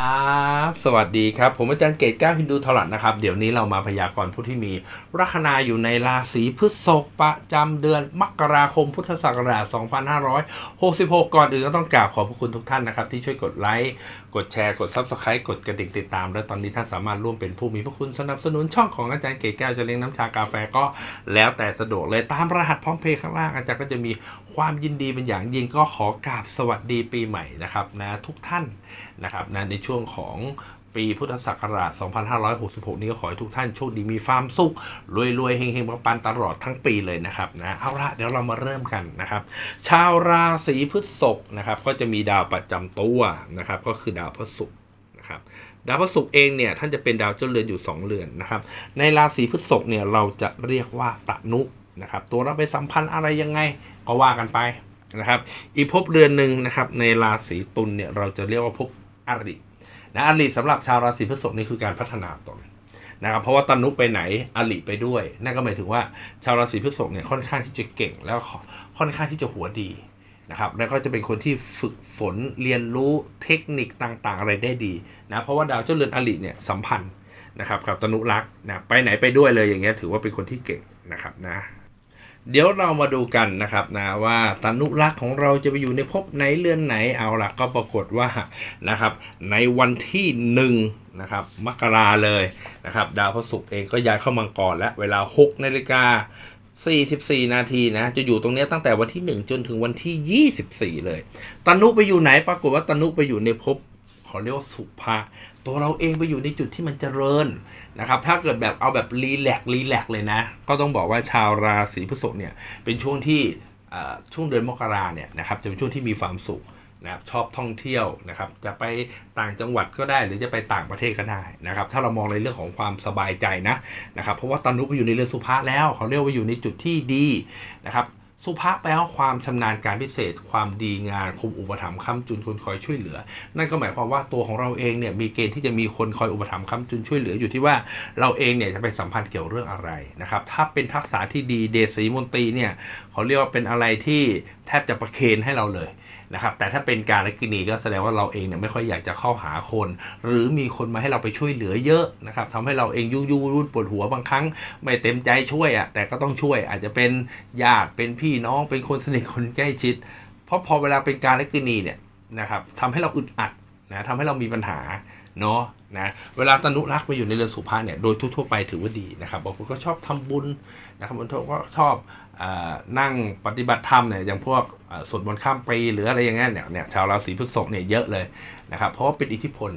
ครับสวัสดีครับ ผมอาจารย์เกตก้าฮินดูทลัดนะครับ เดี๋ยวนี้เรามาพยากรณ์ผู้ที่มี ลัคนาอยู่ในราศีพฤษภประจำเดือนมกราคมพุทธศักราช 2566 ก่อนอื่นก็ต้องกราบขอบพระคุณทุกท่านนะครับ ที่ช่วยกดไลค์กดแชร์กด Subscribe กดกระดิ่งติดตาม และตอนนี้ท่านสามารถร่วมเป็นผู้มีพระคุณสนับสนุนช่องของอาจารย์เกตแก้วจะเลี้ยงน้ำชากาแฟก็แล้วแต่สะดวกเลยตามรหัสพร้อมเพย์ข้างล่างอาจารย์ก็จะมีความยินดีเป็นอย่างยิ่งก็ขอกราบสวัสดีปีใหม่นะครับนะทุกท่านนะครับนะในช่วงของปีพุทธศักราช 2566 นี้ก็ขอให้ทุกท่านโชคดีมีความสุข รวยๆ เฮงๆปังๆตลอดทั้งปีเลยนะครับนะเอาละเดี๋ยวเรามาเริ่มกันนะครับ ชาวราศีพฤษภนะครับก็จะมีดาวประจำตัวนะครับก็คือดาวพระศุกร์นะครับดาวพระศุกร์เองเนี่ยท่านจะเป็นดาวเจ้าเรือนอยู่ 2 เรือนนะครับในราศีพฤษภเนี่ยเราจะเรียกว่าตนุนะครับตัวเราไปสัมพันธ์อะไรยังไงก็ว่ากันไปนะครับอีกภพเรือนหนึ่งนะครับในราศีตุลเนี่ยเราจะเรียกว่าภพ อรินะอริสำหรับชาวราศีพฤษภนี่คือการพัฒนาตนนะครับเพราะว่าตนุไปไหนอลิไปด้วย นั่นก็หมายถึงว่าชาวราศีพฤษภเนี่ยค่อนข้างที่จะเก่ง แล้วค่อนข้างที่จะหัวดีนะครับแล้วก็จะเป็นคนที่ฝึกฝนเรียนรู้เทคนิคต่างๆ อะไรได้ดีนะเพราะว่าดาวเจ้าเรือนอลิเนี่ยสัมพันธ์นะครับกับตนุรักษ์นะไปไหนไปด้วยเลยอย่างเงี้ยถือว่าเป็นคนที่เก่งนะครับนะ เดี๋ยวเรามาดูกันนะครับนะว่าตนุรักษ์ของเราจะไปอยู่ในภพไหนเรือนไหนเอาละก็ปรากฏว่านะครับในวันที่หนึ่งนะครับมกราเลยนะครับดาวพระศุกร์เองก็ย้ายเข้ามังกรแล้วเวลา6นาฬิกา44 นาทีนะ จะอยู่ตรงนี้ตั้งแต่วันที่ 1 จนถึงวันที่ 24 เลยตนุไปอยู่ไหนปรากฏว่าตนุไปอยู่ในภพเขาเรียกว่าสุภา ตัวเราเองไปอยู่ในจุดที่มันเจริญนะครับ ถ้าเกิดแบบเอาแบบรีแลกซ์รีแลกซ์เลยนะ ก็ต้องบอกว่าชาวราศีพฤษภเนี่ยเป็นช่วงที่ช่วงเดือนมกราเนี่ยนะครับจะเป็นช่วงที่มีความสุขนะครับชอบท่องเที่ยวนะครับ จะไปต่างจังหวัดก็ได้หรือจะไปต่างประเทศก็ได้นะครับ ถ้าเรามองในเรื่องของความสบายใจนะนะครับ เพราะว่าตานุไปอยู่ในเรือนสุภาแล้วเขาเรียกว่าอยู่ในจุดที่ดีนะครับ สุภะแปลว่าความชำนาญการพิเศษ ความดีงานคุมอุปถัมภ์ค้ำจุนคนคอยช่วยเหลือ นั่นก็หมายความว่าตัวของเราเองเนี่ยมีเกณฑ์ที่จะมีคนคอยอุปถัมภ์ค้ำจุนช่วยเหลืออยู่ที่ว่าเราเองเนี่ยจะไปสัมพันธ์เกี่ยวเรื่องอะไรนะครับ ถ้าเป็นทักษะที่ดีเดชีมนตรีเนี่ยเขาเรียกว่าเป็นอะไรที่แทบจะประเคนให้เราเลย นะครับแต่ถ้าเป็นการลกินีก็แสดงว่าเราเองเนี่ยไม่ค่อยอยากจะเข้าหาคน หรือมีคนมาให้เราไปช่วยเหลือเยอะนะครับทำให้เราเองยุ่งยุ่งรุ่นปวดหัวบางครั้ง ไม่เต็มใจช่วยอะ่ะแต่ก็ต้องช่วยอาจจะเป็นญาติเป็นพี่น้องเป็นคนสนิทคนใกล้ชิด เพราะพอเวลาเป็นการลกินีเนี่ยนะครับทำให้เราอึดอัดนะทำให้เรามีปัญหาเนาะนะเวลาตนุรักษ์ไปอยู่ในเรือนสุภาเนี่ยโดยทั่วๆไปถือว่าดีนะครับบางคนก็ชอบทำบุญนะครับบางคนก็ชอบ นั่งปฏิบัติธรรมเนี่ยอย่างพวกสวดมนต์ข้ามปีหรืออะไรอย่างเงี้ยเนี่ยชาวราศีพฤษภเนี่ยเยอะเลยนะครับเพราะว่าเป็นอิทธิพล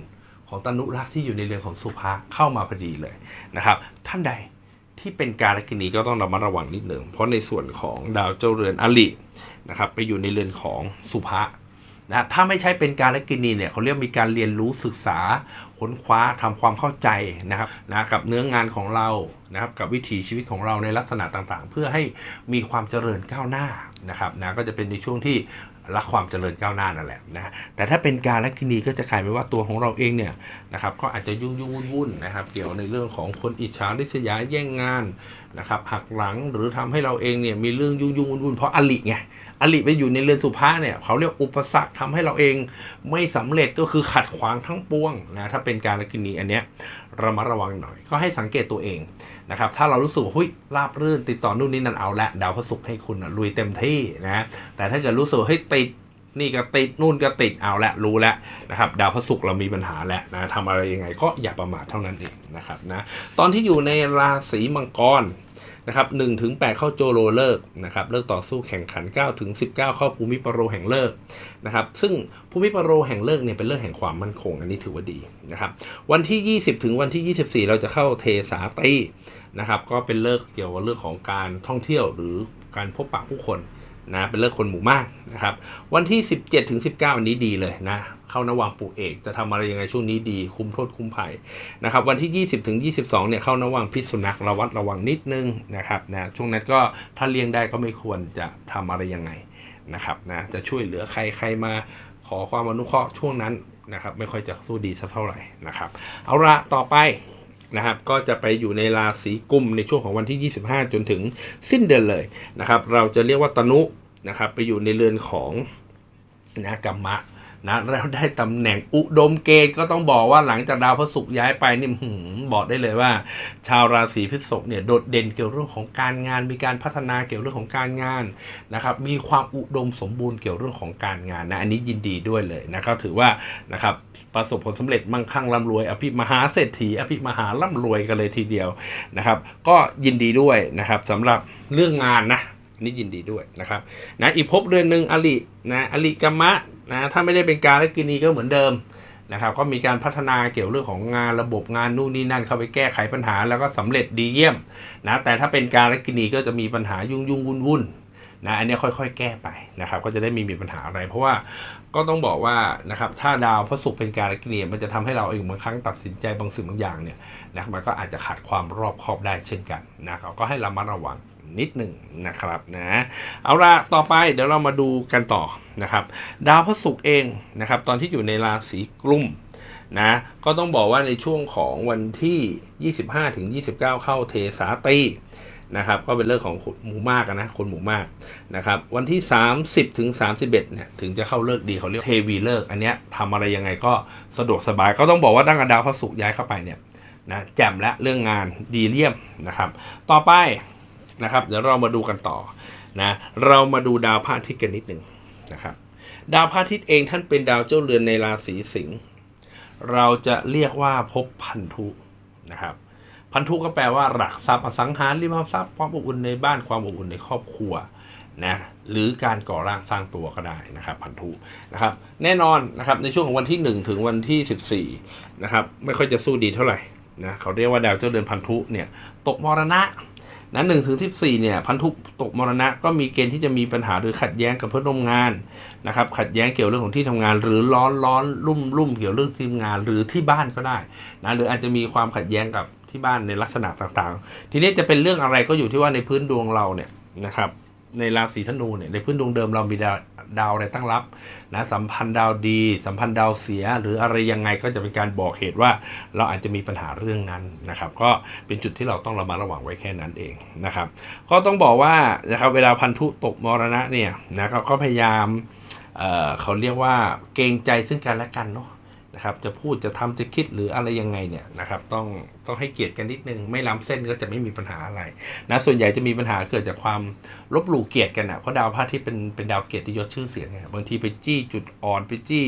ของตนุรักษ์ที่อยู่ในเรือนของสุภาเข้ามาพอดีเลยนะครับ ท่านใดที่เป็นการกินีก็ต้องระมัดระวังนิดหนึ่งเพราะในส่วนของดาวเจ้าเรือนอลินะครับไปอยู่ในเรือนของสุภานะถ้าไม่ใช่เป็นการกินีเนี่ยเขาเรียกมีการเรียนรู้ศึกษา ค้นคว้าทำความเข้าใจนะครับนะกับเนื้องานของเรานะครับกับวิถีชีวิตของเราในลักษณะต่างๆ เพื่อให้มีความเจริญก้าวหน้านะครับนะก็จะเป็นในช่วงที่รักความเจริญก้าวหน้านั่นแหละนะแต่ถ้าเป็นการลักินีก็จะกลายเป็นว่าตัวของเราเองเนี่ยนะครับก็อาจจะยุ่งยุ่งวุ่นวุ่นนะครับ เกี่ยวในเรื่องของคนอิจฉาริษยาแย่งงานนะครับหักหลังหรือทำให้เราเองเนี่ยมีเรื่องยุ่งยุ่งวุ่นวุ่นเพราะอลิไง อลิไปอยู่ในเรือนสุภาเนี่ยเขาเรียกอุปสรรคทำให้เราเองไม่สำเร็จก็คือขัดขวางทั้งปวงนะถ้าเป็นการลักินีอันเนี้ยระมัดระวังหน่อย ก็ให้สังเกตตัวเองนะครับถ้าเรารู้สึกว่าหุ้ยราบรื่นติดต่อนู่นนี่นั่นเอาละดาวพระศุกร์ให้คุณลุยเต็มที่นะแต่ถ้าเกิดรู้สึกว่าเฮ้ยติดนี่ก็ติดนู่นก็ติดเอาละรู้แล้วนะครับ ดาวพระศุกร์เรามีปัญหาแล้วนะทำอะไรยังไงก็อย่าประมาทเท่านั้นเองนะครับนะตอนที่อยู่ในราศีมังกร นะครับหนึ่งถึงแปดเข้าโจโรเลิกนะครับเลิกต่อสู้แข่งขัน9ถึง19เข้าภูมิปโรแห่งเลิกนะครับซึ่งภูมิปโรแห่งเลิกเนี่ยเป็นเลิกแห่งความมั่นคงอันนี้ถือว่าดีนะครับวันที่ 20 ถึงวันที่ 24 เราจะเข้าเทสาตีนะครับก็เป็นเลิกเกี่ยวกับเรื่องของการท่องเที่ยวหรือการพบปะผู้คน นะเป็นเลิกคนหมู่มากนะครับวันที่ 17ถึง19 อันนี้ดีเลยนะเข้านวังปู่เอกจะทำอะไรยังไงช่วงนี้ดี คุ้มโทษคุ้มภัยนะครับวันที่ 20ถึง22เนี่ยเข้านวังพิษสุนัขระวัดระวังนิดนึงนะครับนะช่วงนั้นก็ถ้าเลี้ยงได้ก็ไม่ควรจะทำอะไรยังไงนะครับนะจะช่วยเหลือใครใครมาขอความอนุเคราะห์ช่วงนั้นนะครับไม่ค่อยจะสู้ดีสักเท่าไหร่นะครับเอาละต่อไป นะครับก็จะไปอยู่ในราศีกุมในช่วงของวันที่ 25 จนถึงสิ้นเดือนเลยนะครับ เราจะเรียกว่าตนุนะครับไปอยู่ในเรือนของนะกรรมะ นะแล้วได้ตำแหน่งอุดมเกณฑ์ก็ต้องบอกว่าหลังจากดาวพระศุกร์ย้ายไปนี่บอกได้เลยว่า ชาวราศีพฤษภเนี่ยโดดเด่นเกี่ยวเรื่องของการงาน มีการพัฒนาเกี่ยวเรื่องของการงานนะครับมีความอุดมสมบูรณ์เกี่ยวเรื่องของการงานนะอันนี้ยินดีด้วยเลยนะครับถือว่านะครับประสบผลสำเร็จมั่งคั่งร่ำรวย อภิมหาเศรษฐี อภิมหาร่ำรวยกันเลยทีเดียวนะครับ ก็ยินดีด้วยนะครับสำหรับเรื่องงานนะ นี่ยินดีด้วยนะครับนะอีกภพเรือนหนึ่งอลินะอลิกามะนะถ้าไม่ได้เป็นการและกินีก็เหมือนเดิมนะครับก็มีการพัฒนาเกี่ยวเรื่องของงานระบบงานนู่นนี่นั่นเข้าไปแก้ไขปัญหาแล้วก็สำเร็จดีเยี่ยมนะแต่ถ้าเป็นการและกินีก็จะมีปัญหายุ่งยุ่งวุ่นวุ่นนะอันนี้ค่อยๆ แก้ไปนะครับก็จะได้ไมีมีปัญหาอะไร เพราะว่าก็ต้องบอกว่านะครับถ้าดาวพระศุกร์เป็นการละกินีมันจะทำให้เราเองบางครั้งตัดสินใจบางสิ่งบางอย่างเนี่ยนะมันก็อาจจะขาดความรอบคอบได้เช่นกันนะครับก็ให้ระมัดระวัง นิดหนึ่งนะครับนะเอาละต่อไปเดี๋ยวเรามาดูกันต่อนะครับ ดาวพระศุกร์เองนะครับ ตอนที่อยู่ในราศีกุมนะก็ต้องบอกว่าในช่วงของวันที่ 25ถึง29 เข้าเทสาตีนะครับก็เป็นเรื่องของคนหมู่มากนะคนหมู่มากนะครับวันที่ 30ถึง31เนี่ยถึงจะเข้าเลิกดีเขาเรียกเทวีเลิกอันเนี้ยทำอะไรยังไงก็สะดวกสบายก็ต้องบอกว่าตั้งแต่ดาวพระศุกร์ย้ายเข้าไปเนี่ยนะแจ่มและเรื่องงานดีเลี่ยมนะครับ ต่อไป นะครับ เดี๋ยวเรามาดูกันต่อนะเรามาดูดาวพระอาทิตย์กันนิดหนึ่งนะครับ ดาวพระอาทิตย์เองท่านเป็นดาวเจ้าเรือนในราศีสิงห์เราจะเรียกว่าภพพันธุนะครับ พันธุก็แปลว่าหลักทรัพย์อสังหาริมทรัพย์ความอบอุ่นในบ้านความอบอุ่นในครอบครัวนะหรือการก่อร่างสร้างตัวก็ได้นะครับ พันธุนะครับ แน่นอนนะครับในช่วงของวันที่ 1 ถึงวันที่ 14นะครับไม่ค่อยจะสู้ดีเท่าไหร่นะเขาเรียกว่าดาวเจ้าเรือนพันธุเนี่ยตกมรณะ นั้นหนึ่งถึงสิบสี่เนี่ยพันธุตกมรณะก็มีเกณฑ์ที่จะมีปัญหาหรือขัดแย้งกับเพื่อนร่วมงานนะครับขัดแย้งเกี่ยวเรื่องของที่ทำงาน หรือร้อนร้อนรุ่มรุ่มเกี่ยวเรื่องทีมงานหรือที่บ้านก็ได้นะหรืออาจจะมีความขัดแย้งกับที่บ้านในลักษณะต่างๆ ทีนี้จะเป็นเรื่องอะไรก็อยู่ที่ว่าในพื้นดวงเราเนี่ยนะครับ ในราศีธนูเนี่ยในพื้นดวงเดิมเรามีดาวดาวอะไรตั้งรับนะสัมพันธ์ดาวดี สัมพันธ์ดาวเสีย หรืออะไรยังไงก็จะเป็นการบอกเหตุว่าเราอาจจะมีปัญหาเรื่องนั้นนะครับ ก็เป็นจุดที่เราต้องระมัดระวังไว้แค่นั้นเองนะครับ ก็ต้องบอกว่านะครับเวลาพันธุตกมรณะเนี่ยนะครับก็พยายามเเขาเรียกว่าเกรงใจซึ่งกันและกันเนาะนะครับ จะพูดจะทำจะคิดหรืออะไรยังไงเนี่ยนะครับ ต้อง ต้องให้เกียรติกันนิดนึง ไม่ล้ำเส้นก็จะไม่มีปัญหาอะไรนะส่วนใหญ่จะมีปัญหาเกิดจากความลบหลู่เกียรติกันนะเพราะดาวพระอาที่เป็นเป็นดาวเกียรติยศชื่อเสียงไงบางทีไปจี้จุดอ่อนไปจี้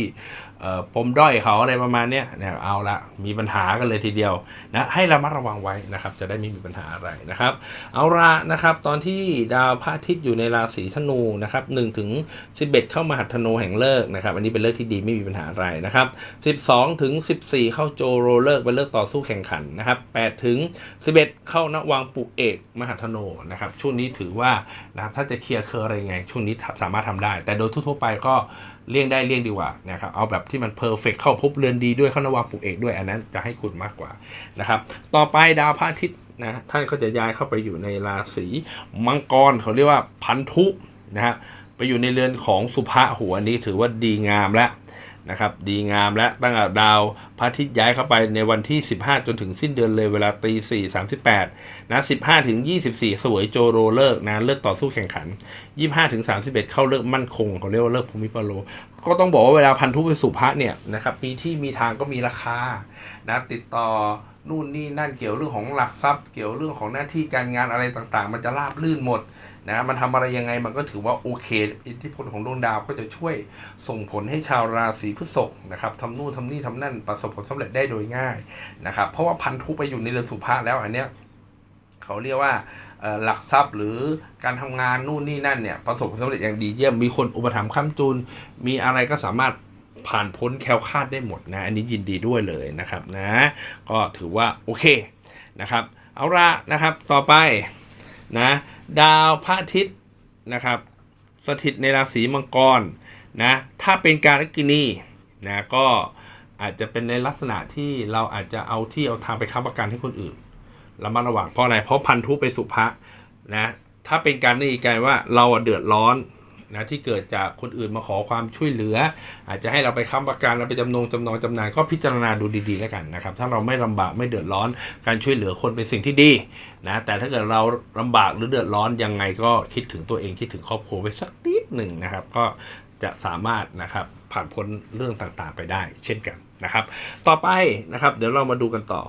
เอ่อปมด้อยเขาอะไรประมาณเนี้ยเนี่ยเอาละมีปัญหากันเลยทีเดียวนะให้ระมัดระวังไว้นะครับจะได้ไม่มีปัญหาอะไรนะครับเอาละนะครับตอนที่ดาวพระอาทิตย์อยู่ในราศีธนูนะครับ1ถึง11เอ็ดเข้ามาหัดธนูแห่งเลิกนะครับอันนี้เป็นเลิกที่ดีไม่มีปัญหาอะไรนะครับ12ถึง14เข้าโจโรเลิกเป็นเลิกต่อสู้แข่งขันนะครับ8ถึง 11 เข้านวังปุกเอกมหัดธนูนะครับ ช่วงนี้ถือว่านะครับถ้าจะเคลียร์เคอร์อะไรยังไง ช่วงนี้สามารถทำได้ แต่โดยทั่วๆไปก็เลี่ยงได้เลี่ยงดีกว่านะครับเอาแบบที่มันเพอร์เฟกเข้าพบเรือนดีด้วยเข้านวังปุกเอกด้วยอันนั้นจะให้คุณมากกว่านะครับ ต่อไปดาวพระอาทิตย์นะท่านก็จะย้ายเข้าไปอยู่ในราศีมังกรเขาเรียกว่าพันธุนะฮะไปอยู่ในเรือนของสุภะหัวนี้ถือว่าดีงามแล้ว นะครับดีงามและตั้งแต่ดาวพระอาทิตย์ย้ายเข้าไปในวันที่ 15 จนถึงสิ้นเดือนเลยเวลาตี4 38นะ15 ถึง 24 สวยโจโรเลิกนะเลิกต่อสู้แข่งขัน 25 ถึง 31 เข้าเลิกมั่นคงเขาเรียกว่าเลิกภูมิปโล ก็ต้องบอกว่าเวลาพันธุไปสู่พระเนี่ยนะครับมีที่มีทางก็มีราคานะติดต่อ นู่นนี่นั่นเกี่ยวเรื่องของหลักทรัพย์ เกี่ยวเรื่องของหน้าที่การงานอะไรต่างๆ มันจะราบลื่นหมดนะมันทำอะไรยังไงมันก็ถือว่าโอเค อิทธิพลของดวงดาวก็จะช่วยส่งผลให้ชาวราศีพฤษภนะครับทำนู่นทำนี่ทำนั่นประสบผลสำเร็จได้โดยง่ายนะครับเพราะว่าพันธุไปอยู่ในเรือนสุภาแล้วอันเนี้ยเขาเรียกว่าหลักทรัพย์หรือการทำงานนู่นนี่นั่นเนี่ยประสบผลสำเร็จอย่างดีเยี่ยมมีคนอุปถัมภ์ค้ำจุนมีอะไรก็สามารถ ผ่านพ้นแคล้วคาดได้หมดนะ อันนี้ยินดีด้วยเลยนะครับนะ ก็ถือว่าโอเคนะครับ เอาละนะครับต่อไปนะดาวพระอาทิตย์นะครับ สถิตในราศีมังกรนะถ้าเป็นการกินีนะก็อาจจะเป็นในลักษณะที่เราอาจจะเอาที่เอาทางไปค้ำประกันให้คนอื่นระมัดระวังเพราะอะไรเพราะพันธุไปสุภะนะถ้าเป็นการนี่กลายว่าเราเดือดร้อน นะที่เกิดจากคนอื่นมาขอความช่วยเหลือ อาจจะให้เราไปค้ำประกันเราไปจำนงจำนองจำนายก็พิจารณาดูดีๆแล้วกันนะครับ ถ้าเราไม่ลำบากไม่เดือดร้อนการช่วยเหลือคนเป็นสิ่งที่ดีนะแต่ถ้าเกิดเราลำบากหรือเดือดร้อนยังไงก็คิดถึงตัวเองคิดถึงครอบครัวไว้สักนิดหนึ่งนะครับ ก็จะสามารถนะครับผ่านพ้นเรื่องต่างๆไปได้ เช่นกันนะครับ ต่อไปนะครับเดี๋ยวเรามาดูกันต่อ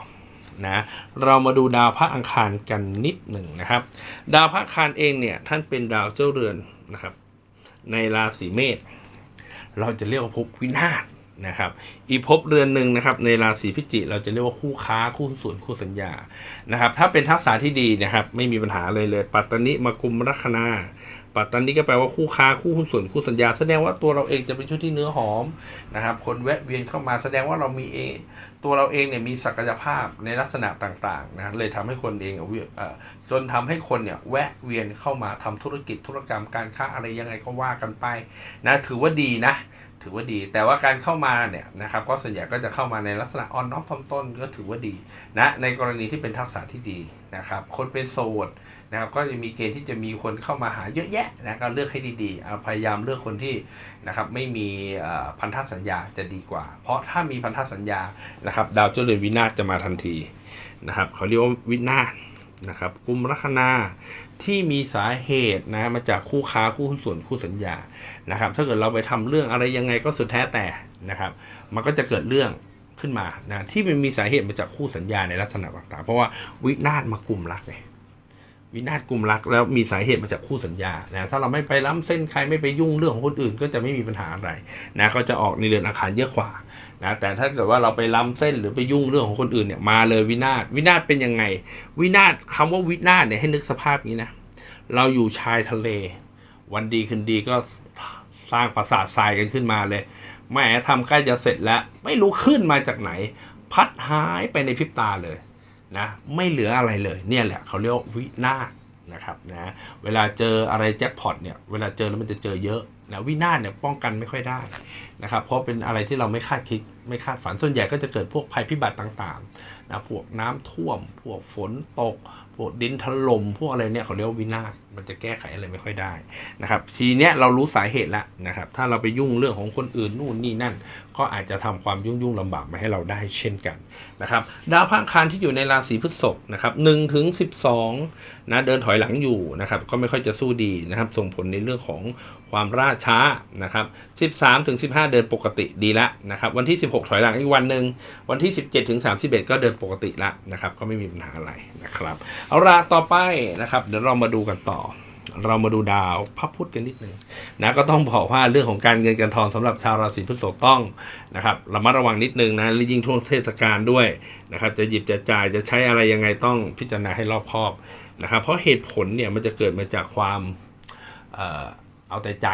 นะเรามาดูดาวพระอังคารกันนิดหนึ่งนะครับ ดาวพระอังคารเองเนี่ยท่านเป็นดาวเจ้าเรือนนะครับ ในราศีเมษเราจะเรียกว่าภพวินาศนะครับ อีภพเรือนหนึ่งนะครับ ในราศีพิจิกเราจะเรียกว่าคู่ค้าคู่ส่วนคู่สัญญานะครับ ถ้าเป็นทักษะที่ดีนะครับ ไม่มีปัญหาเลยเลย ปัตตนิมากุมลัคนา ปัตตานีก็แปลว่าคู่ค้าคู่หุ้นส่วนคู่สัญญา แสดงว่าตัวเราเองจะเป็นชุดที่เนื้อหอมนะครับ คนแวะเวียนเข้ามาแสดงว่าเรามีเองตัวเราเองเนี่ยมีศักยภาพในลักษณะต่างๆนะเลยทำให้คนเองเอ่อจนทำให้คนเนี่ยแวะเวียนเข้ามาทำธุรกิจธุรกรรมการค้าอะไรยังไงก็ว่ากันไปนะถือว่าดีนะ ถือว่าดี แต่ว่าการเข้ามาเนี่ยนะครับก็ส่วนใหญ่ก็จะเข้ามาในลักษณะอ่อนน้อมถ่อมตนก็ถือว่าดีนะในกรณีที่เป็นทักษะที่ดีนะครับ คนเป็นโสดนะครับก็จะมีเกณฑ์ที่จะมีคนเข้ามาหาเยอะแยะนะก็เลือกให้ดีๆพยายามเลือกคนที่นะครับไม่มีพันธสัญญาจะดีกว่า เพราะถ้ามีพันธสัญญานะครับดาวเจ้าเรือนวินาศจะมาทันทีนะครับเขาเรียกว่าวินาศ นะครับกลุ่มลัคนาที่มีสาเหตุนะมาจากคู่ค้าคู่หุ้นส่วนคู่สัญญานะครับ ถ้าเกิดเราไปทำเรื่องอะไรยังไงก็สุดแท้แต่นะครับ มันก็จะเกิดเรื่องขึ้นมานะที่มันมีสาเหตุมาจากคู่สัญญาในลักษณะต่างๆ เพราะว่าวินาศมากลุ่มรักไงวินาศกลุ่มรักแล้วมีสาเหตุมาจากคู่สัญญานะถ้าเราไม่ไปล้ำเส้นใครไม่ไปยุ่งเรื่องของคนอื่น ก็จะไม่มีปัญหาอะไรนะก็จะออกในเรือนอาคารเยอะกว่า นะแต่ถ้าเกิดว่าเราไปล้ำเส้นหรือไปยุ่งเรื่องของคนอื่นเนี่ยมาเลยวินาศวินาศเป็นยังไง วินาศคำว่าวินาศเนี่ยให้นึกสภาพนี้นะเราอยู่ชายทะเล วันดีคืนดีก็สร้างปราสาททรายกันขึ้นมาเลยแหมทำใกล้จะเสร็จแล้ว ไม่รู้ขึ้นมาจากไหน พัดหายไปในพริบตาเลยนะไม่เหลืออะไรเลยเนี่ยแหละเขาเรียกวินาศนะครับนะเวลาเจออะไรแจ็คพอตเนี่ยเวลาเจอแล้วมันจะเจอเยอะนะวินาศเนี่ยป้องกันไม่ค่อยได้นะครับเพราะเป็นอะไรที่เราไม่คาดคิด ไม่คาดฝันส่วนใหญ่ก็จะเกิดพวกภัยพิบัติต่างๆนะพวกน้ำท่วม พวกฝนตก พวกดินถล่มพวกอะไรเนี่ยเขาเรียกว่าวินาศ มันจะแก้ไขอะไรไม่ค่อยได้นะครับ ทีเนี้ยเรารู้สาเหตุแล้วนะครับ ถ้าเราไปยุ่งเรื่องของคนอื่นนู่นนี่นั่น ก็อาจจะทำความยุ่งยุ่งลำบากมาให้เราได้เช่นกันนะครับ ดาวพระอังคารที่อยู่ในราศีพฤษภนะครับหนึ่งถึงสิบสองนะเดินถอยหลังอยู่นะครับ ก็ไม่ค่อยจะสู้ดีนะครับ ส่งผลในเรื่องของความล่าช้านะครับ13ถึง15เดินปกติดีละนะครับ วันที่16ถอยหลังอีกวันหนึ่งวันที่17ถึง31ก็เดินปกติละนะครับ ก็ไม่มีปัญหาอะไรนะครับ เอาละต่อไปนะครับ เดี๋ยวเรามาดูกันต่อ เรามาดูดาวพระพุธกันนิดหนึ่งนะก็ต้องบอกว่าเรื่องของการเงินการทองสำหรับชาวราศีพฤษภต้องนะครับระมัดระวังนิดนึงนะและยิ่งช่วงเทศกาลด้วยนะครับจะหยิบจะจ่ายจะใช้อะไรยังไงต้องพิจารณาให้รอบคอบนะครับเพราะเหตุผลเนี่ยมันจะเกิดมาจากความเอ่อเอาแต่ใจ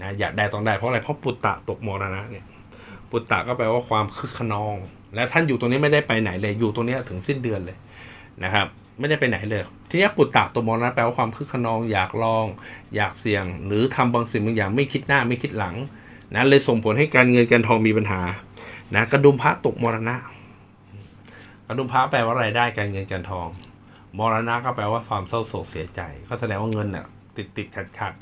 นะอยากได้ต้องได้เพราะอะไรเพราะปุตตะตกมรณะเนี่ยปุตตะก็แปลว่าความคึกขนอง และท่านอยู่ตรงนี้ไม่ได้ไปไหนเลยอยู่ตรงนี้ถึงสิ้นเดือนเลยนะครับ ไม่ได้ไปไหนเลย ทีนี้ปุตตะตัวมรณะแปลว่าความคึกขนองอยากลอง อยากเสี่ยง หรือทำบางสิ่งบางอย่างไม่คิดหน้าไม่คิดหลังนะเลยส่งผลให้การเงินการทองมีปัญหานะกระดุมพระตกมรณะ กระดุมพระแปลว่าอะไรายได้การเงินการทอง มรณะก็แปลว่าความเศร้าโศกเสียใจ ก็แสดงว่าเงินน่ะติดติดขัดขัด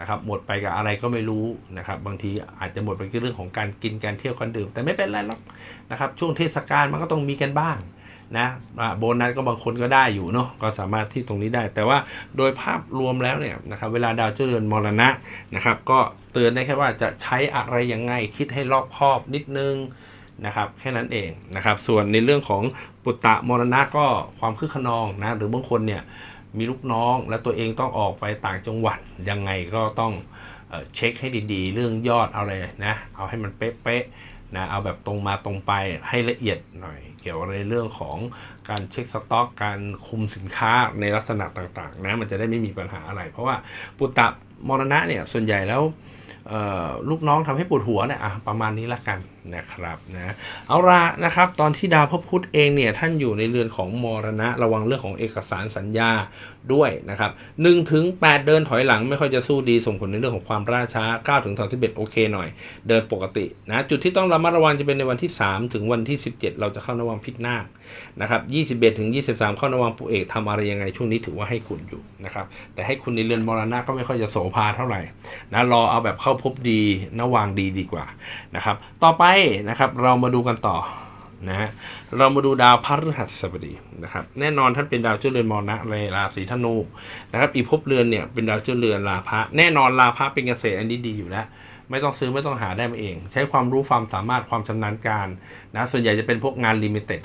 นะครับหมดไปกับอะไรก็ไม่รู้นะครับ บางทีอาจจะหมดไปกับเรื่องของการกินการเที่ยวการดื่ม แต่ไม่เป็นไรหรอกนะครับ ช่วงเทศกาลมันก็ต้องมีกันบ้าง นะโบนัสก็บางคนก็ได้อยู่เนาะก็สามารถที่ตรงนี้ได้ แต่ว่าโดยภาพรวมแล้วเนี่ยนะครับเวลาดาวเจริญมรณะนะครับก็เตือนได้แค่ว่าจะใช้อะไรยังไงคิดให้รอบคอบนิดนึงนะครับแค่นั้นเองนะครับส่วนในเรื่องของปุตตะมรณะก็ความคึกขนองนะหรือบางคนเนี่ยมีลูกน้องและตัวเองต้องออกไปต่างจังหวัดยังไงก็ต้องเอเช็คให้ดีๆ เรื่องยอดเอาเลยนะเอาให้มันเป๊ะๆ นะเอาแบบตรงมาตรงไปให้ละเอียดหน่อย เกี่ยวกับในเรื่องของการเช็คสต็อก การคุมสินค้าในลักษณะต่างๆนะมันจะได้ไม่มีปัญหาอะไร เพราะว่าปุตตะมรณะเนี่ยส่วนใหญ่แล้วลูกน้องทำให้ปวดหัวเนี่ยอะประมาณนี้ละกัน นะครับนะเอาละนะครับ ตอนที่ดาวพระพุธเองเนี่ยท่านอยู่ในเรือนของมรณะระวังเรื่องของเอกสารสัญญาด้วยนะครับ1ถึง8เดินถอยหลังไม่ค่อยจะสู้ดีส่งผลในเรื่องของความล่าช้า9ถึง31โอเคหน่อย เดินปกตินะจุดที่ต้องระมัดระวังจะเป็นในวันที่ 3 ถึงวันที่ 17 เราจะเข้าระวังพิษนาคนะครับ21ถึง23เข้าระวังปุเอกทำอะไรยังไงช่วงนี้ถือว่าให้คุณอยู่นะครับแต่ให้คุณในเรือนมรณะก็ไม่ค่อยจะโสภาเท่าไหร่นะรอเอาแบบเข้าพบดีนะวางดีดีกว่านะครับต่อไปนะครับ เรามาดูกันต่อนะฮะเรามาดูดาวพฤหัสบดีนะครับแน่นอนท่านเป็นดาวเจ้าเรือนมรณะในราศีธนูนะครับอีกภพเรือนเนี่ยเป็นดาวเจ้าเรือนลาภะแน่นอนลาภะเป็นเกษตรอันนี้ดีอยู่แล้วไม่ต้องซื้อไม่ต้องหาได้มาเอง ใช้ความรู้ความสามารถความชำนาญการนะส่วนใหญ่จะเป็นพวกงานลิมิเต็ด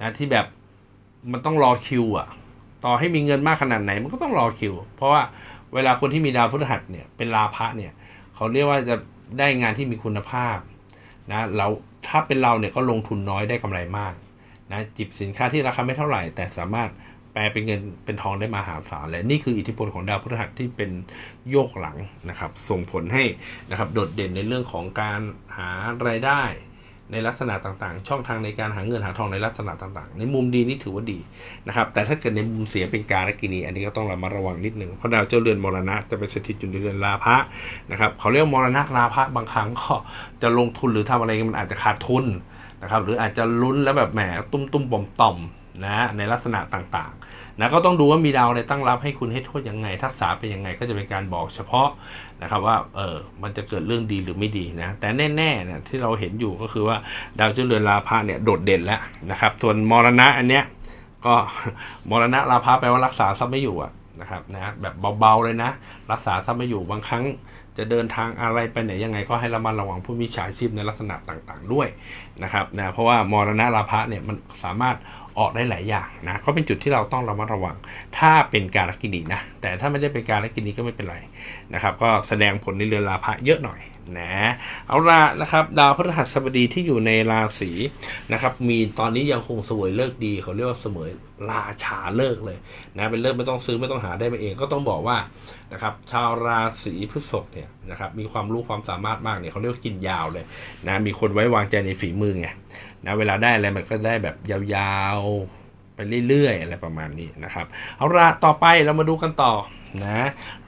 นะที่แบบมันต้องรอคิวอะต่อให้มีเงินมากขนาดไหนมันก็ต้องรอคิว เพราะว่าเวลาคนที่มีดาวพฤหัสเนี่ยเป็นลาภะเนี่ยเขาเรียกว่าจะได้งานที่มีคุณภาพ นะเราถ้าเป็นเราเนี่ยก็ลงทุนน้อยได้กำไรมากนะจิบสินค้าที่ราคาไม่เท่าไหร่ แต่สามารถแปลเป็นเงินเป็นทองได้มหาศาลเลยนี่คืออิทธิพลของดาวพฤหัสที่เป็นโยกหลังนะครับ ส่งผลให้นะครับโดดเด่นในเรื่องของการหารายได้ ในลักษณะต่างๆ ช่องทางในการหาเงินหาทองในลักษณะต่างๆ ในมุมดีนี่ถือว่าดีนะครับ แต่ถ้าเกิดในมุมเสียเป็นการกินีอันนี้ก็ต้องระมัดระวังนิดหนึ่งเพราะดาวเจ้าเรือนมรณะจะเป็นสถิตอยู่ในเรือนลาภะนะครับเขาเรียกมรณะลาภะบางครั้งก็จะลงทุนหรือทำอะไรมันอาจจะขาดทุนนะครับ หรืออาจจะลุ้นแล้วแบบแหมตุ้มตุ้มๆต่มต่อมนะในลักษณะต่างๆ นะก็ต้องดูว่ามีดาวอะไรตั้งรับให้คุณให้โทษยังไง ทักษะเป็นยังไงก็จะเป็นการบอกเฉพาะนะครับว่าเออมันจะเกิดเรื่องดีหรือไม่ดีนะแต่แน่ๆเนี่ยที่เราเห็นอยู่ก็คือว่าดาวเจ้าเรือนลาภะเนี่ยโดดเด่นแล้วนะครับส่วนมรณะอันเนี้ยก็มรณะลาภะแปลว่ารักษาทรัพย์ไม่อยู่อะนะครับนะแบบเบาๆเลยนะ รักษาทรัพย์ไม่อยู่บางครั้งจะเดินทางอะไรไปไหนยังไงก็ให้ระมัดระวังผู้มีฉาชีพในลักษณะต่างๆ ด้วย นะครับนะเพราะว่ามรณะลาภะเนี่ยมันสามารถออกได้หลายอย่างนะก็เป็นจุดที่เราต้องระมัดระวัง ถ้าเป็นการกินีนะ แต่ถ้าไม่ได้เป็นการกินีก็ไม่เป็นไรนะครับ ก็แสดงผลในเรือนลาภะเยอะหน่อยนะเอาละนะครับ ดาวพฤหัสบดีที่อยู่ในราศีนะครับ มีตอนนี้ยังคงสวยเลิกดีเขาเรียกว่าเสมอราชาเลิกเลยนะเป็นเลิกไม่ต้องซื้อไม่ต้องหาได้มาเองก็ต้องบอกว่านะครับ ชาวราศีพฤษภเนี่ยนะครับมีความรู้ความสามารถมากเนี่ยเขาเรียกว่ากินยาวเลยนะมีคนไว้วางใจในฝีมือไงนะเวลาได้อะไรมันก็ได้แบบยาวๆไปเรื่อยๆอะไรประมาณนี้นะครับเอาละต่อไปเรามาดูกันต่อนะ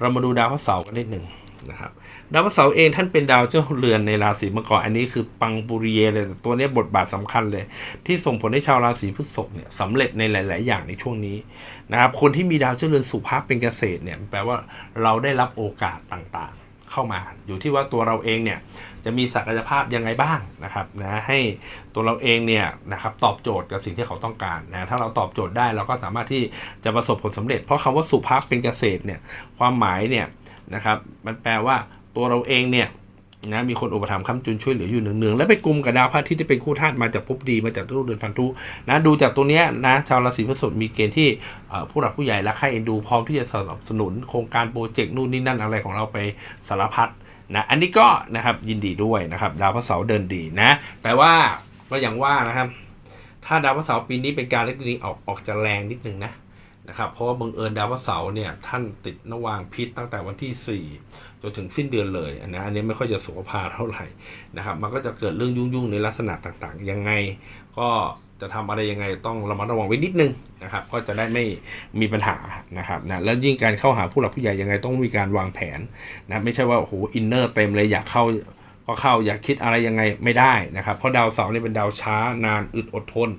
เรามาดูดาวพระเสาร์กันนิดหนึ่งนะครับดาวพระเสาร์เองท่านเป็นดาวเจ้าเรือนในราศีมังกรอันนี้คือปังปุริเยเลยแต่ตัวนี้บทบาทสำคัญเลย ที่ส่งผลให้ชาวราศีพฤษภเนี่ยสำเร็จในหลาย ๆ อย่างในช่วงนี้นะครับคนที่มีดาวเจ้าเรือนสุภาพเป็นเกษตรเนี่ยแปลว่าเราได้รับโอกาสต่าง ๆ เข้ามา อยู่ที่ว่าตัวเราเองเนี่ยจะมีศักยภาพยังไงบ้างนะครับนะให้ตัวเราเองเนี่ยนะครับตอบโจทย์กับสิ่งที่เขาต้องการนะถ้าเราตอบโจทย์ได้เราก็สามารถที่จะประสบผลสำเร็จ เพราะคำว่าสุภาพเป็นเกษตรเนี่ยความหมายเนี่ยนะครับมันแปลว่าตัวเราเองเนี่ย นะมีคนอุปถัมภ์ค้ำจุนช่วยเหลืออยู่เนืองๆและไปกลุ่มกับดาวพระอาทิตย์ที่เป็นคู่ธาตุมาจากภพดีมาจากตู้เดือนพันธุนะดูจากตัวเนี้ยนะชาวราศีพฤษภมีเกณฑ์ที่ผู้หลักผู้ใหญ่รักใครเอ็นดูพร้อมที่จะสนับสนุนโครงการโปรเจกต์นู่นนี่นั่นอะไรของเราไปสารพัดนะอันนี้ก็นะครับยินดีด้วยนะครับดาวพระเสาร์เดินดีนะ แต่ว่าก็อย่างว่านะครับ ถ้าดาวพระเสาร์ปีนี้เป็นการเล็กจริงออกออกจะแรงนิดนึงนะ นะครับเพราะว่าบังเอิญดาวพระเสาร์เนี่ยท่านติดนวางพิษตั้งแต่วันที่ 4 จนถึงสิ้นเดือนเลยอันนะอันนี้ไม่ค่อยจะสุขภาพเท่าไหร่นะครับมันก็จะเกิดเรื่องยุ่งๆในลักษณะต่างๆ ยังไง ก็จะทำอะไรยังไงต้องระมัดระวังไว้นิดนึงนะครับก็จะได้ไม่มีปัญหานะครับนะแล้วยิ่งการเข้าหาผู้หลักผู้ใหญ่ยังไงต้องมีการวางแผนนะไม่ใช่ว่าโอ้โหอินเนอร์เต็มเลยอยากเข้าก็เข้าอยากคิดอะไรยังไงไม่ได้นะครับ เพราะดาวเสาร์เนี่ยเป็นดาวช้านานอึดอดทน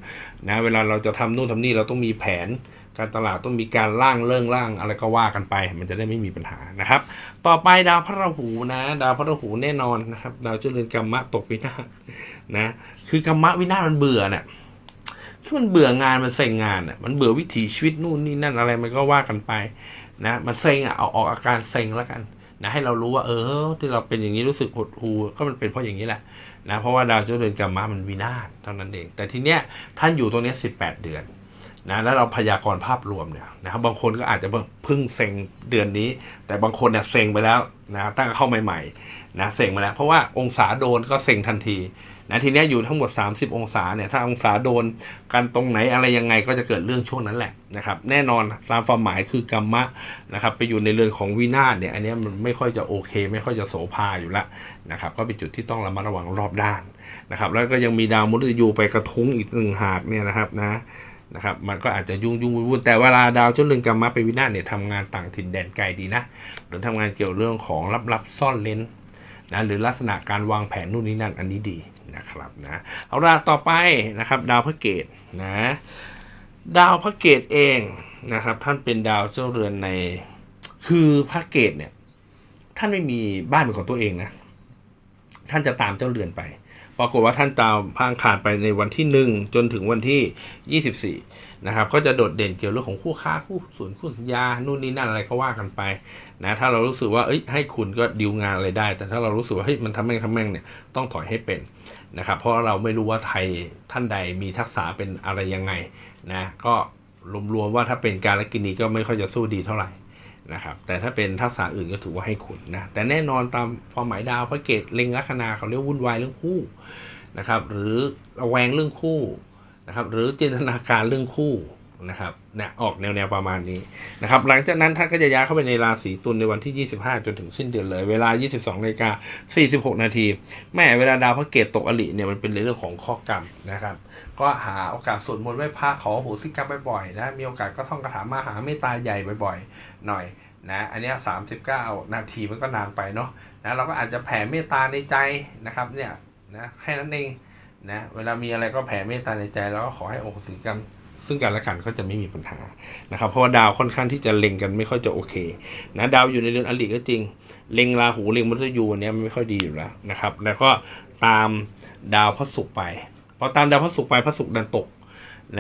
นะเวลาเราจะทำนู่นทำนี่เราต้องมีแผน การตลาดต้องมีการร่างเรื่องร่างอะไรก็ว่ากันไป มันจะได้ไม่มีปัญหานะครับ ต่อไปดาวพระราหูนะ ดาวพระราหูแน่นอนนะครับดาวเจริญกรรมะตกวินาศนะคือกรรมะวินาศมันเบื่อเนี่ยคือมันเบื่องานมันเซ็งงานอะมันเบื่อวิถีชีวิตนู่นนี่นั่นอะไรมันก็ว่ากันไปนะมันเซ็งอะเอาออกอาการเซ็งแล้วกันนะให้เรารู้ว่าเออ ที่เราเป็นอย่างนี้รู้สึกหดหู่ก็มันเป็นเพราะอย่างนี้แหละนะเพราะว่าดาวเจ้าเรือนกรรมะมันวินาศเท่านั้นเอง แต่ทีเนี้ยท่านอยู่ตรงนี้ย18 เดือน นะแล้วเราพยากรณ์ภาพรวมเนี่ยนะครับบางคนก็อาจจะเพิ่งเซ็งเดือนนี้ แต่บางคนเนี่ยเซ็งไปแล้วนะตั้งเข้าใหม่ๆนะเซ็งมาแล้ว เพราะว่าองศาโดนก็เซ็งทันทีนะทีนี้อยู่ทั้งหมด 30 องศาเนี่ยถ้าองศาโดนกันตรงไหนอะไรยังไงก็จะเกิดเรื่องช่วงนั้นแหละนะครับแน่นอนตามความหมายคือกรรมะนะครับไปอยู่ในเรือนของวินาศเนี่ยอันนี้มันไม่ค่อยจะโอเค ไม่ค่อยจะโสภาอยู่ละนะครับก็เป็นจุดที่ต้องระมัดระวังรอบด้านนะครับแล้วก็ยังมีดาวมฤตยูไปกระทุ้งอีกหนึ่งหากเนี่ยนะครับนะ นะครับมันก็อาจจะยุ่งยุ่งวุ่นๆแต่เวลาดาวเจ้าเรือนกรรมะไปวินาศเนี่ยทำงานต่างถิ่นแดนไกลดีนะหรือทำงานเกี่ยวเรื่องของลับๆซ่อนเลนนะหรือลักษณะการวางแผนนู่นนี่นั่นอันนี้ดีนะครับนะเอาละต่อไปนะครับ ดาวพระเกตนะดาวพระเกตเองนะครับ ท่านเป็นดาวเจ้าเรือนในคือพระเกตเนี่ยท่านไม่มีบ้านเป็นของตัวเองนะท่านจะตามเจ้าเรือนไป ปรากฏว่าท่านตามพางขาดไปในวันที่หนึ่งจนถึงวันที่ 24 นะครับ ก็จะโดดเด่นเกี่ยวเรื่องของคู่ค้าคู่ส่วนคู่สัญญา นู่นนี่นั่นอะไรก็ว่ากันไปนะถ้าเรารู้สึกว่าเอ้ยให้คุณก็ดีลงานอะไรได้ แต่ถ้าเรารู้สึกว่าเฮ้ยมันทำแม่งทำแม่งเนี่ยต้องถอยให้เป็นนะครับเพราะเราไม่รู้ว่าไทยท่านใดมีทักษะเป็นอะไรยังไงนะก็รวมๆว่าถ้าเป็นการลกินีก็ไม่ค่อยจะสู้ดีเท่าไหร่ นะครับแต่ถ้าเป็นทักษะอื่นก็ถือว่าให้คุณนะแต่แน่นอนตามความหมายดาวพระเกตเล็งลัคนาเขาเรียกวุ่นวายเรื่องคู่นะครับหรือระแวงเรื่องคู่นะครับหรือจินตนาการเรื่องคู่ นะครับเนี่ยออกแนวแนวประมาณนี้นะครับหลังจากนั้นท่านก็จะย้ายเข้าไปในราศีตุลในวันที่ 25 จนถึงสิ้นเดือนเลย เวลา 22นาฬิกา46 นาทีแม่เวลาดาวพระเกตตกอลิเนี่ยมันเป็นเรื่องของข้อกรรมนะครับ ก็หาโอกาสสวดมนต์ไหว้พระขอโหสิกรรมบ่อยๆนะมีโอกาสก็ท่องคาถามหาเมตตาใหญ่บ่อยๆ หน่อยนะอันนี้39 นาทีมันก็นานไปเนาะนะเราก็อาจจะแผ่เมตตาในใจนะครับเนี่ยนะแค่นั้นเองนะเวลามีอะไรก็แผ่เมตตาในใจแล้วก็ขอให้โอโหสิกรรม ซึ่งกันและกันก็จะไม่มีปัญหานะครับ เพราะว่าดาวค่อนข้างที่จะเล็งกันไม่ค่อยจะโอเคนะดาวอยู่ในเรือนอลิก็จริง เล็งราหูเล็งมฤตยูอันเนี้ยมันไม่ค่อยดีอยู่แล้วนะครับ แล้วก็ตามดาวพระศุกร์ไปพอตามดาวพระศุกร์ไปพระศุกร์ดันตก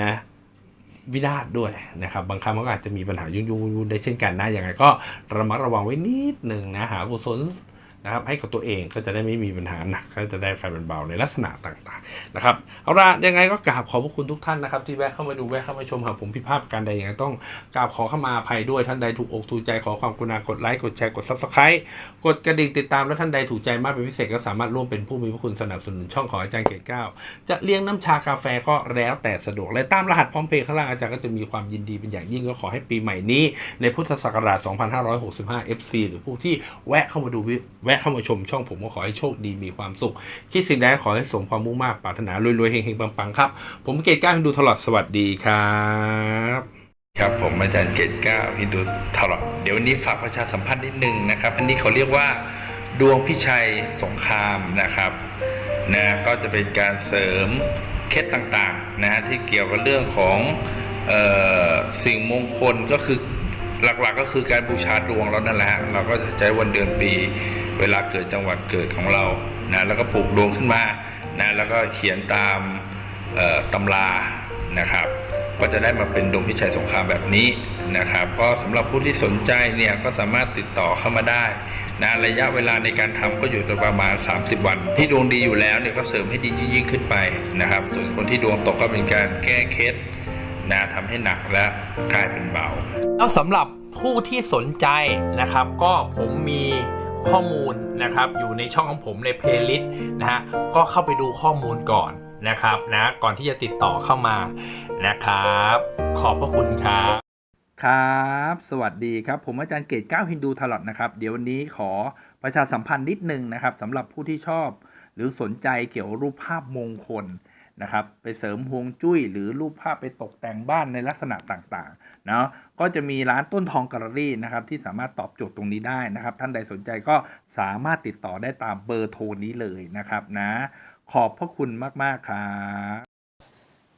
นะวินาศด้วยนะครับบางครั้งมันก็อาจจะมีปัญหายุ่งยุ่งยุ่งได้เช่นกันนะอย่างไรก็ระมัดระวังไว้นิดหนึ่งนะหากุศล นะครับให้กับตัวเองก็จะได้ไม่มีปัญหาหนักก็จะได้กลายเป็นเบาในลักษณะต่างๆนะครับเอาละยังไงก็กราบขอบพระคุณทุกท่านนะครับที่แวะเข้ามาดูแวะเข้ามาชมหากผมผิดพาดการใดอย่างไรต้องกราบขอเข้ามาภัยด้วยท่านใดถูกอกถูกใจขอความกรุณากดไลค์กดแชร์กด subscribe กดกระดิ่งติดตามและท่านใดถูกใจมากเป็นพิเศษก็สามารถร่วมเป็นผู้มีพระคุณสนับสนุนช่องของอาจารย์เกตเก้าจะเลี้ยงน้ำชากาแฟก็แล้วแต่สะดวกและตามรหัสพร้อมเพย์ข้างล่างอาจารย์ก็จะมีความยินดีเป็นอย่างยิ่งก็ขอให้ปีใหม่นี้ ในพุทธศักราช 2565 FC หรือผู้ที่แวะเข้ามาดูแวะเข้ามาชมช่องผมก็ขอให้โชคดีมีความสุข คิดสิ่งใดขอให้สมความมุ่งมั่นปรารถนารวยๆเฮงๆปังๆครับ ผมเกตเก้าฮินดูตลอดสวัสดีครับ ครับผมอาจารย์เกตเก้าฮินดูตลอดเดี๋ยววันนี้ฝากประชาสัมพันธ์นิดนึงนะครับ อันนี้เขาเรียกว่าดวงพิชัยสงครามนะครับนะก็จะเป็นการเสริมเคล็ดต่างๆนะที่เกี่ยวกับเรื่องของเออสิ่งมงคลก็คือ หลักๆก็คือการบูชาดวงเรานั่นแหละ เราก็จะใช้วันเดือนปี เวลาเกิดจังหวัดเกิดของเรานะแล้วก็ผูกดวงขึ้นมานะแล้วก็เขียนตามตำรานะครับ ก็จะได้มาเป็นดวงพิชัยสงครามแบบนี้นะครับ ก็สำหรับผู้ที่สนใจเนี่ยก็สามารถติดต่อเข้ามาได้นะระยะเวลาในการทำก็อยู่ประมาณ 30 วัน ที่ดวงดีอยู่แล้วเนี่ยก็เสริมให้ดียิ่งขึ้นไปนะครับ ส่วนคนที่ดวงตกก็เป็นการแก้เคล็ด นะทำให้หนักและกลายเป็นเบา แล้วสำหรับผู้ที่สนใจนะครับ ก็ผมมีข้อมูลนะครับ อยู่ในช่องของผมในเพลย์ลิสต์นะฮะก็เข้าไปดูข้อมูลก่อนนะครับนะก่อนที่จะติดต่อเข้ามานะครับ ขอบพระคุณครับ ครับ สวัสดีครับ ผมอาจารย์เกตก้าวฮินดูทลอดนะครับ เดี๋ยววันนี้ขอประชาสัมพันธ์นิดนึงนะครับสำหรับผู้ที่ชอบ หรือสนใจเกี่ยวกับรูปภาพมงคล นะครับไปเสริมฮวงจุ้ย หรือรูปภาพไปตกแต่งบ้านในลักษณะต่างๆเนาะก็จะมีร้านต้นทองแกลเลอรี่นะครับที่สามารถตอบโจทย์ตรงนี้ได้นะครับ ท่านใดสนใจก็สามารถติดต่อได้ตามเบอร์โทรนี้เลยนะครับนะขอบพระคุณมากๆครับ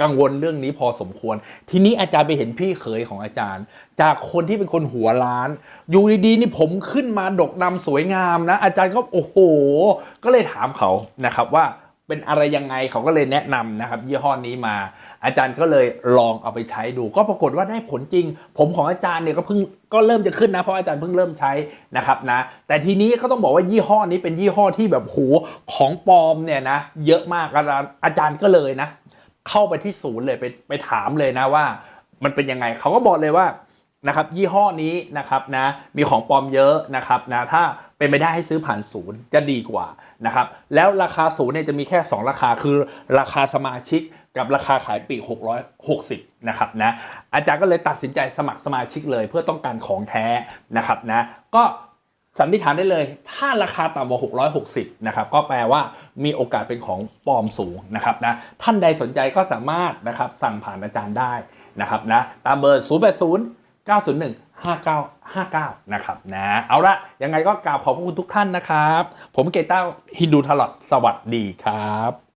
กังวลเรื่องนี้พอสมควร ทีนี้อาจารย์ไปเห็นพี่เขยของอาจารย์ จากคนที่เป็นคนหัวล้าน อยู่ดีๆนี่ผมขึ้นมาดกดำสวยงามนะ อาจารย์ก็โอ้โห ก็เลยถามเขานะครับว่าเป็นอะไรยังไงเขาก็เลยแนะนำนะครับ ยี่ห้อนี้มา อาจารย์ก็เลยลองเอาไปใช้ดู ก็ปรากฏว่าได้ผลจริง ผมของอาจารย์เนี่ยก็เพิ่งก็เริ่มจะขึ้นนะเพราะอาจารย์เพิ่งเริ่มใช้นะครับนะ แต่ทีนี้เขาต้องบอกว่ายี่ห้อนี้เป็นยี่ห้อที่แบบโหของปลอมเนี่ยนะเยอะมากอาจารย์ก็เลยนะ เข้าไปที่ศูนย์เลยไปไปถามเลยนะว่า มันเป็นยังไงเขาก็บอกเลยว่านะครับยี่ห้อนี้นะครับนะมีของปลอมเยอะนะครับนะถ้าเป็นไม่ได้ให้ซื้อผ่านศูนย์จะดีกว่านะครับแล้วราคาศูนย์เนี่ยจะมีแค่ 2 ราคาคือราคาสมาชิกกับราคาขายปลีก660นะครับนะอาจารย์ก็เลยตัดสินใจสมัครสมาชิกเลยเพื่อต้องการของแท้นะครับนะก็ สันนิษฐานได้เลย ถ้าราคาต่ำกว่า 660 นะครับ ก็แปลว่ามีโอกาสเป็นของปลอมสูงนะครับนะ ท่านใดสนใจก็สามารถนะครับสั่งผ่านอาจารย์ได้นะครับนะ ตามเบอร์ 080 901 5959 นะครับนะ เอาละยังไงก็กราบขอบพระคุณทุกท่านนะครับ ผมเกต้าฮินดูทลอดสวัสดีครับ